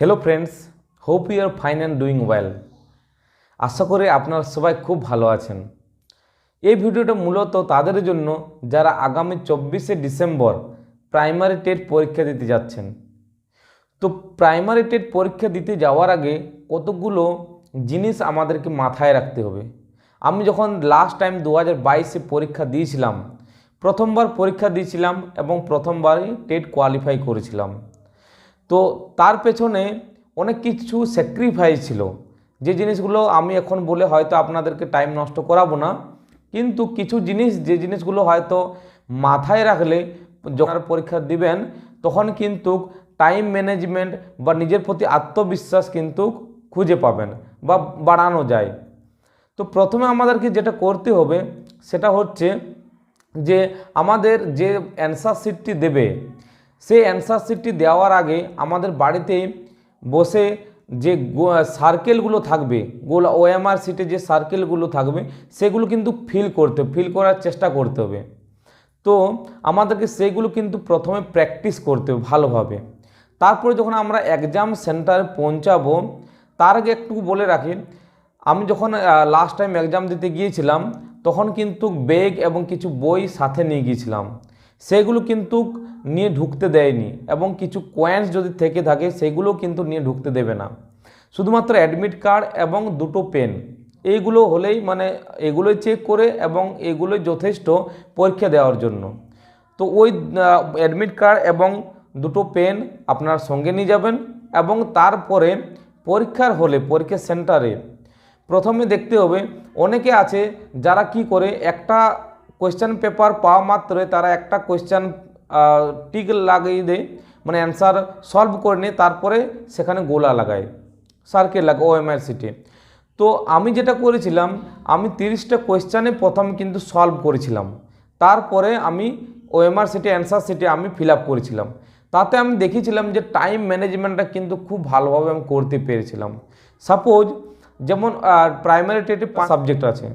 Hello friends hope you are fine and doing well আশা করি আপনারা সবাই খুব ভালো আছেন। এই ভিডিওটা মূলত তাদের জন্য যারা আগামী চব্বিশে ডিসেম্বর প্রাইমারি টেট পরীক্ষা দিতে যাচ্ছেন। তো প্রাইমারি টেট পরীক্ষা দিতে যাওয়ার আগে কতগুলো জিনিস আমাদেরকে মাথায় রাখতে হবে। আমি যখন লাস্ট টাইম দু হাজার বাইশে পরীক্ষা দিয়েছিলাম, প্রথমবার পরীক্ষা দিয়েছিলাম এবং প্রথমবারই টেট কোয়ালিফাই করেছিলাম। তো তার পেছনে অনেক কিছু স্যাক্রিফাইস ছিল। যে জিনিসগুলো আমি এখন বলে হয়তো আপনাদেরকে টাইম নষ্ট করাবো না, কিন্তু কিছু জিনিস, যে জিনিসগুলো হয়তো মাথায় রাখলে যখন পরীক্ষা দিবেন, তখন কিন্তু টাইম ম্যানেজমেন্ট বা নিজের প্রতি আত্মবিশ্বাস কিন্তু খুঁজে পাবেন বা বাড়ানো যায়। তো প্রথমে আমাদেরকে যেটা করতে হবে, সেটা হচ্ছে যে আমাদের যে অ্যান্সার শিটটি দেবে সেই অ্যান্সার শিটটি দেওয়ার আগে আমাদের বাড়িতে বসে যে সার্কেলগুলো থাকবে, গোল ওএমআর সিটে যে সার্কেলগুলো থাকবে, সেগুলো কিন্তু ফিল করতে ফিল করার চেষ্টা করতে হবে। তো আমাদেরকে সেইগুলো কিন্তু প্রথমে প্র্যাকটিস করতে হবে ভালোভাবে। তারপরে যখন আমরা এক্সাম সেন্টারে পৌঁছাবো, তার আগে একটু বলে রাখি, আমি যখন লাস্ট টাইম এক্সাম দিতে গিয়েছিলাম, তখন কিন্তু ব্যাগ এবং কিছু বই সাথে নিয়ে গিয়েছিলাম। সেগুলো কিন্তু নিয়ে ঢুকতে দেয়নি এবং কিছু কয়েন্স যদি থেকে থাকে, সেগুলো কিন্তু নিয়ে ঢুকতে দেবে না। শুধুমাত্র অ্যাডমিট কার্ড এবং দুটো পেন এইগুলো হলেই মানে এগুলোই চেক করে এবং এগুলোই যথেষ্ট পরীক্ষা দেওয়ার জন্য। তো ওই অ্যাডমিট কার্ড এবং দুটো পেন আপনার সঙ্গে নিয়ে যাবেন এবং তারপরে পরীক্ষার হলে, পরীক্ষা সেন্টারে প্রথমে দেখতে হবে, অনেকে আছে যারা কি করে একটা কোয়েশ্চেন পেপার পাওয়া মাত্রই তারা একটা কোয়েশ্চেন টিক লাগিয়ে দেয় মানে অ্যান্সার সলভ করে নিয়ে তারপরে সেখানে গোলা লাগায় সার্কেল লাগে ওএমআর সিটে তো আমি যেটা করেছিলাম, আমি তিরিশটা কোয়েশ্চানে প্রথম কিন্তু সলভ করেছিলাম, তারপরে আমি ওএমআর সিটে অ্যান্সার সিটে আমি ফিল করেছিলাম। তাতে আমি দেখেছিলাম যে টাইম ম্যানেজমেন্টটা কিন্তু খুব ভালোভাবে আমি করতে পেরেছিলাম। সাপোজ যেমন প্রাইমারি টেটে সাবজেক্ট আছে।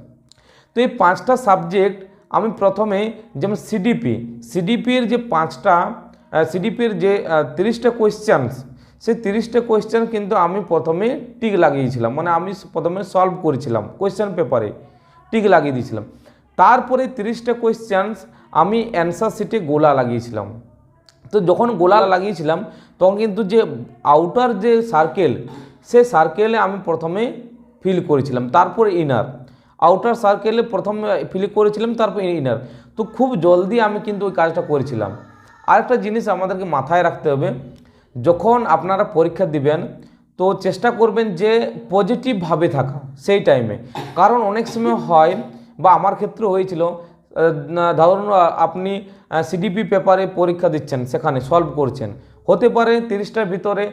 তো এই পাঁচটা সাবজেক্ট আমি প্রথমে যেমন সিডিপি সিডিপির যে পাঁচটা সিডিপির যে তিরিশটা কোয়েশ্চেন্স সেই তিরিশটা কোয়েশ্চেন কিন্তু আমি প্রথমে টিক লাগিয়েছিলাম মানে আমি প্রথমে সলভ করেছিলাম কোয়েশ্চেন পেপারে টিক লাগিয়ে দিয়েছিলাম। তারপরে তিরিশটা কোয়েশ্চেন্স আমি অ্যান্সার সিটে গোলা লাগিয়েছিলাম। তো যখন গোলা লাগিয়েছিলাম, তখন কিন্তু যে আউটার যে সার্কেল সে সার্কেলে আমি প্রথমে ফিল করেছিলাম। তারপর ইনার আউটার সার্কেলে প্রথমে ফিল করেছিলাম, তারপর ইনার তো খুব জলদি আমি কিন্তু ওই কাজটা করেছিলাম। আরেকটা জিনিস আমাদেরকে মাথায় রাখতে হবে, যখন আপনারা পরীক্ষা দিবেন, তো চেষ্টা করবেন যে পজিটিভভাবে থাকা সেই টাইমে কারণ অনেক সময় হয়, বা আমার ক্ষেত্রে হয়েছিল ধরুন আপনি সিডিপি পেপারে পরীক্ষা দিচ্ছেন, সেখানে সলভ করছেন। হতে পারে তিরিশটার ভিতরে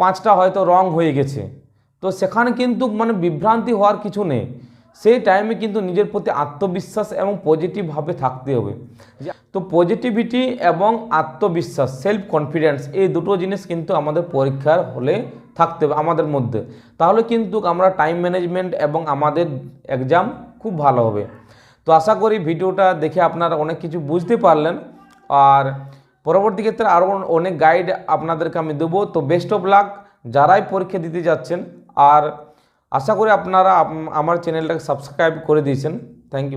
পাঁচটা হয়তো রং হয়ে গেছে। তো সেখানে কিন্তু মানে বিভ্রান্তি হওয়ার কিছু নেই। সেই টাইমে কিন্তু নিজের প্রতি আত্মবিশ্বাস এবং পজিটিভভাবে থাকতে হবে। তো পজিটিভিটি এবং আত্মবিশ্বাস সেলফ কনফিডেন্স এই দুটো জিনিস কিন্তু আমাদের পরীক্ষার হলে থাকতে হবে আমাদের মধ্যে। তাহলে কিন্তু আমরা টাইম ম্যানেজমেন্ট এবং আমাদের এক্সাম খুব ভালো হবে। তো আশা করি ভিডিওটা দেখে আপনারা অনেক কিছু বুঝতে পারলেন। আর পরবর্তী ক্ষেত্রে আরও অনেক গাইড আপনাদেরকে আমি দেবো। তো বেস্ট অফ লাক যারাই পরীক্ষা দিতে যাচ্ছেন, আর আশা করি আপনারা আমার চ্যানেলটাকে সাবস্ক্রাইব করে দিয়েছেন। Thank you